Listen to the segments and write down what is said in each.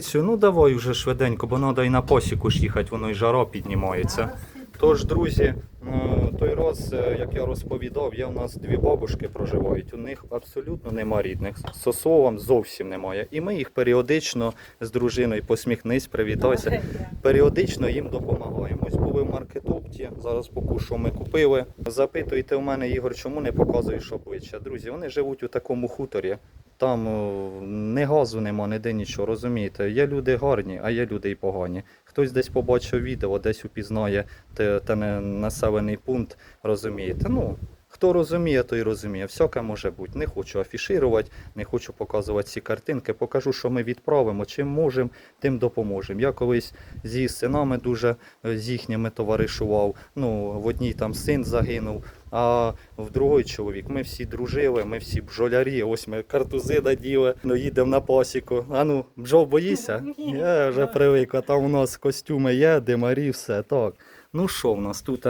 Цю, Ну давай уже швиденько, бо треба і на посіку ж їхати, воно і жара піднімається. Тож, друзі, ну, той раз, е, як я розповідав, є у нас дві бабушки проживають. У них абсолютно нема рідних. Сосовам зовсім немає. І ми їх періодично з дружиною посміхнись, привітайся. Періодично їм допомагаємо. Ось були в маркетопті, зараз поки що ми купили. Запитуйте у мене, Ігор, чому не показуєш обличчя. Друзі, вони живуть у такому хуторі. Там ні не газу нема, ніде нічого, розумієте. Є люди гарні, а є люди і погані. Хтось десь побачив відео, десь упізнає те не- населений пункт, розумієте. Ну, хто розуміє, той розуміє. Всяке може бути. Не хочу афішувати, не хочу показувати ці картинки. Покажу, що ми відправимо. Чим можемо, тим допоможемо. Я колись зі синами дуже е, з їхніми товаришував. Ну, в одній там син загинув, а в другий чоловік. Ми всі дружили, ми всі бджолярі. Ось ми картузи наділи, ну їдемо на пасіку. А ну, бджол боїся? Я вже привик, а там у нас костюми є, димарі, все так. Ну що в нас тут?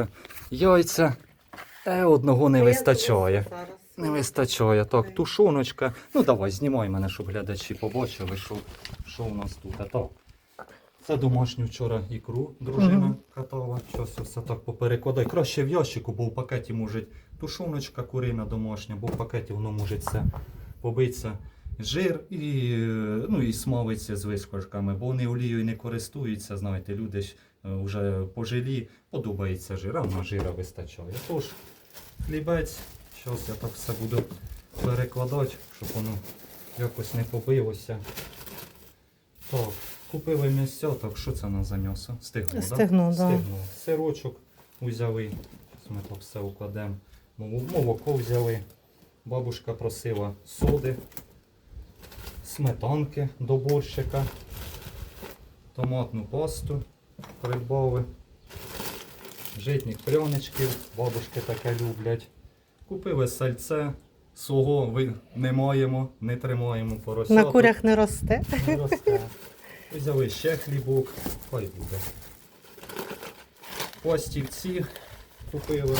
Яйця. Е, одного не вистачає. Не вистачає. Так, тушоночка. Ну давай, знімай мене, щоб глядачі побачили, що, що у нас тут. А так. Це домашню вчора ікру дружина катала. Щось все так поперекладай. Краще в ящику, бо в пакеті може тушоночка курина домашня, бо в пакеті воно може все побитися. Жир і, ну, і смалиться з вискорками, бо вони олією не користуються, знаєте, люди ж е, вже пожилі, подобається жир, а в нас жира вистачає. Тож, хлібець, зараз я так все буду перекладати, щоб воно якось не побилося. Так, купили м'ясо, так що це у нас за м'ясо? Стегно, Стегно, да? да. Стегно. Сирочок взяли. Зараз ми так все укладемо. Молоко взяли. Бабушка просила соди, сметанки до борщика, томатну пасту придбали, житніх пряничків, бабушки таке люблять. Купили сальце, свого ви не маємо, не тримаємо поросяток. На курях не росте. Не росте. Взяли ще хлібок, хай буде. Пластівці купили,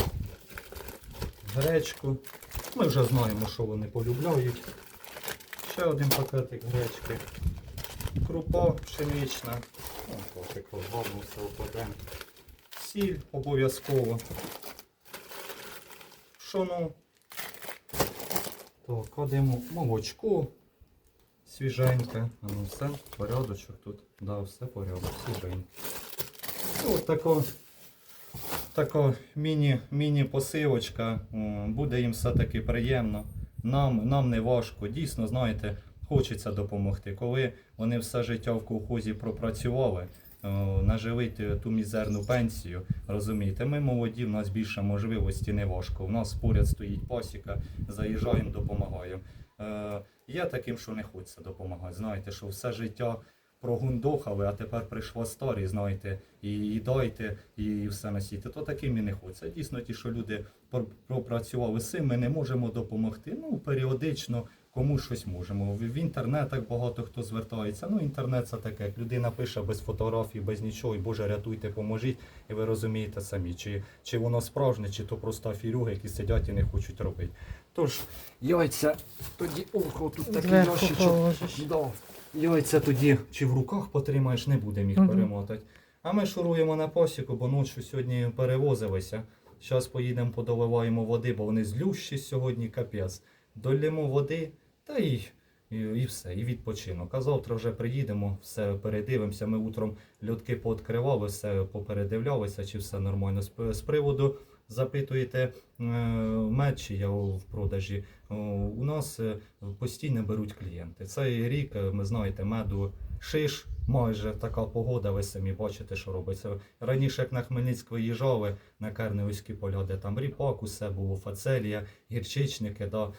гречку. Ми вже знаємо, що вони полюбляють. Ще один пакетик гречки. Крупа пшенична. О, так все укладемо. Сіль обов'язково. Пшоно. Так, кладемо молочко свіженьке. Ну все, порядочок тут. Да, все порядок, свіженьке. Ну, така, така міні, міні-посилочка. О, Буде їм все-таки приємно. Нам, нам не важко. Дійсно, знаєте, хочеться допомогти. Коли вони все життя в колхозі пропрацювали, наживити ту мізерну пенсію, розумієте, ми молоді, в нас більше можливості не важко. У нас поряд стоїть пасіка, заїжджаємо, допомагаємо. Я є таким, що не хочеться допомагати. Знаєте, що все життя прогундохали, а тепер прийшла старість, знаєте, і, і дайте, і все носіти. То таким і не хочеться. Дійсно, ті, що люди пр- пропрацювали з цим, ми не можемо допомогти. Ну, періодично комусь щось можемо. В, інтернетах багато хто звертається. Ну, інтернет це таке, як людина пише без фотографій, без нічого, і Боже, рятуйте, поможіть, і ви розумієте самі, чи, чи воно справжнє, чи то просто афірюги, які сидять і не хочуть робити. Тож, яйця, тоді ого, тут такий ящичок. Яйця тоді чи в руках потримаєш, не будемо їх перемотати. А ми шуруємо на посіку, бо ночі сьогодні перевозилися. Зараз поїдемо, подоливаємо води, бо вони злющі сьогодні, капець. Долємо води та й, і, і все, і відпочинок. А завтра вже приїдемо, все передивимося. Ми утром льотки пооткривали, все попередивлялися, чи все нормально. З, з приводу запитуєте е, мед, чи я в продажі. У нас е, постійно беруть клієнти. Цей рік, е, ми знаєте, меду шиш, майже така погода, ви самі бачите, що робиться. Раніше, як на Хмельницьк виїжджали на Керневські поля, де там ріпак, усе було, фацелія, гірчичники, да,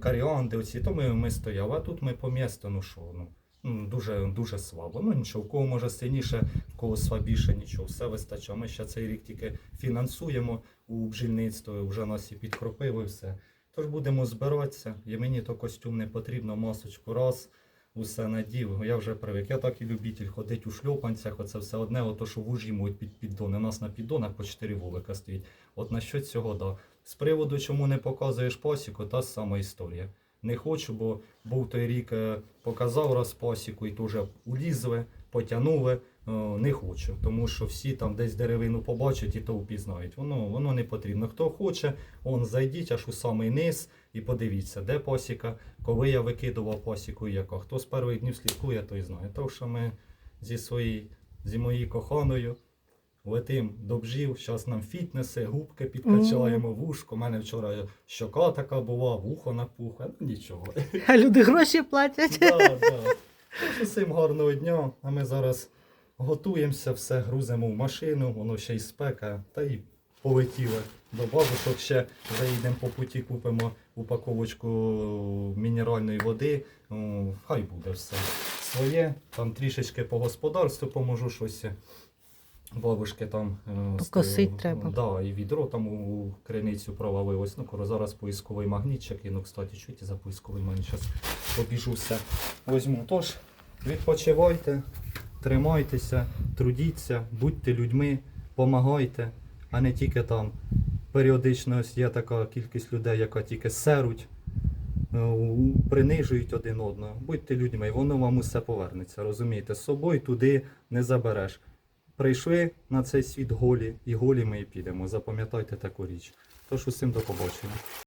каріанди, оці, то ми, ми стояли. А тут ми по місту, ну що, ну. Дуже, дуже слабо. Ну нічого, у кого може сильніше, в кого слабіше, нічого, все вистачає. Ми ще цей рік тільки фінансуємо у бджільництві, вже нас і підкропили все. Тож будемо збиратися. І мені то костюм не потрібно, масочку раз, усе надів. Я вже привик. Я так і любитель ходить у шльопанцях, оце все одне, ото що вужі під піддони. У нас на піддонах по 4 вулика стоїть. От на що цього, да. З приводу, чому не показуєш пасіку, та сама історія. Не хочу, бо був той рік, е, показав розпасіку і теж улізли, потягнули. Е, Не хочу, тому що всі там десь деревину побачать і то впізнають. Воно, воно не потрібно. Хто хоче, он зайдіть аж у самий низ і подивіться, де пасіка, коли я викидував пасіку і яка. Хто з перших днів слідкує, той знає. То, що ми зі своєю, зі моєю коханою летим до бжів, зараз нам фітнеси, губки підкачаємо, вушко. У мене вчора щока така була, вухо напухле, ну нічого. А люди гроші платять. Да, да. Усім гарного дня, а ми зараз готуємося, все грузимо в машину, воно ще й спека, та й полетіли до бабушок. Ще заїдемо по путі, купимо упаковочку мінеральної води. О, Хай буде все своє. Там трішечки по господарству поможу щось. Бабушки там е, Покосить з- треба. Да, і відро там у криницю провалилось. Ну, коли зараз поисковий магніт ще кину, кстати, чуєте за поисковий магніт. Зараз побіжуся. Возьму. Тож, відпочивайте, тримайтеся, трудіться, будьте людьми, помагайте, а не тільки там. Періодично ось є така кількість людей, яка тільки серуть, е, принижують один одного. Будьте людьми, воно вам усе повернеться. Розумієте, з собою туди не забереш. Прийшли на цей світ голі, і голі ми і підемо. Запам'ятайте таку річ. Тож усім до побачення.